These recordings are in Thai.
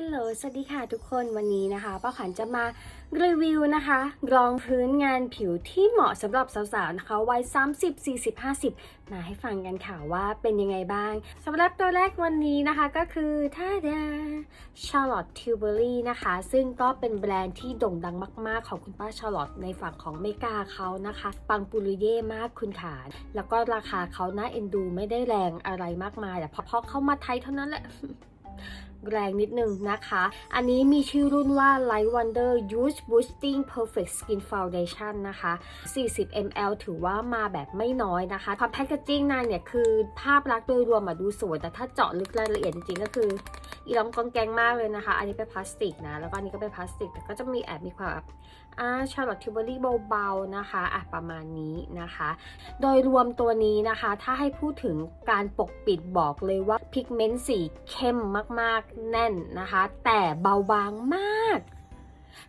ฮลโหล สวัสดีค่ะทุกคนวันนี้นะคะป้าขวัญจะมารีวิวนะคะ รองพื้นงานผิวที่เหมาะสำหรับสาวๆนะคะวัย 30 40 50 มาให้ฟังกันค่ะว่าเป็นยังไงบ้างสำหรับตัวแรกวันนี้นะคะก็คือท่าดา Charlotte Tilbury นะคะ ซึ่งก็เป็นแบรนด์ที่โด่งดังมาก ๆ ของคุณป้าชาร์ลอตในฝั่งของเมกาเขานะคะ ปังปุริเย่มากคุณขาแล้วก็ราคาเขาน่าเอ็นดูไม่ได้แรงอะไรมากมายแต่พอพอเข้ามาไทยเท่านั้นแหละ แรงนิดนึงนะคะ อันนี้มีชื่อรุ่นว่า Light Wonder Youth Boosting Perfect Skin Foundation นะคะ 40 ml ถือว่ามาแบบไม่น้อยนะคะ ความแพคเกจจิ้งนางเนี่ยคือภาพลักษณ์โดยรวมมาดูสวย แต่ถ้าเจาะลึกรายละเอียดจริงๆก็คืออีลอมกองแกงมากเลยนะคะ อันนี้เป็นพลาสติกนะ แล้วก็อันนี้ก็เป็นพลาสติก แต่ก็จะมีแอบมีความแบบอ่าชาร์ลอตทิวเบอรี่เบาๆนะคะอะประมาณนี้นะคะ โดยรวมตัวนี้นะคะ ถ้าให้พูดถึงการปกปิดบอกเลยว่าพิกเมนต์สีเข้มมากๆแน่นนะคะ แต่เบาบางมาก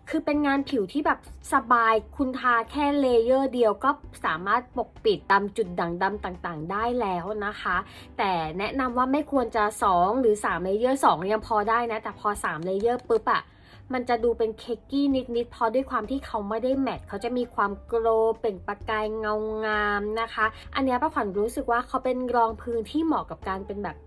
คือเป็นงานผิวที่แบบสบายคุณทาแค่เลเยอร์เดียวก็สามารถปกปิดตามจุดด่างดำต่างๆ ได้แล้วนะคะ แต่แนะนำว่าไม่ควรจะ 2 หรือ 3 เลเยอร์ 2 ยังพอได้นะ แต่พอ 3 เลเยอร์ปุ๊บอะมันจะดูเป็นเค้กกี้นิดๆเพราะด้วยความที่เขาไม่ได้แมทเขาจะมีความโกลว์เปล่งประกายเงางามนะคะ อันนี้ป้าขวัญรู้สึกว่าเขาเป็นรองพื้นที่เหมาะกับการเป็นแบบ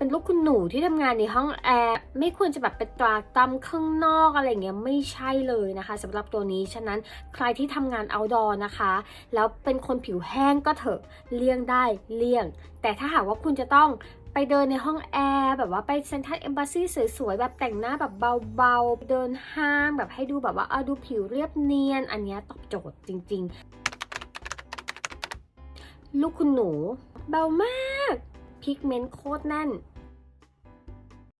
เป็นลูกคุณหนูที่ทำงานในห้องแอร์ไม่ควรจะแบบไปตรากตำข้างนอกอะไรเงี้ยไม่ใช่เลยนะคะสำหรับตัวนี้ฉะนั้นใครที่ทำงาน outdoor นะคะ แล้วเป็นคนผิวแห้งก็เถอะเลี่ยงได้เลี่ยง แต่ถ้าหากว่าคุณจะต้องไปเดินในห้องแอร์แบบว่าไปเซนทรัลเอมบ s ซีสวยๆ แบบแต่งหน้าแบบเบาๆ เดินห้างแบบให้ดูแบบว่าเอาดูผิวเรียบเนียน อันนี้ตอบโจทย์จริงๆ ลูกคุณหนู เบามาก พิกเมนต์โคตรแน่น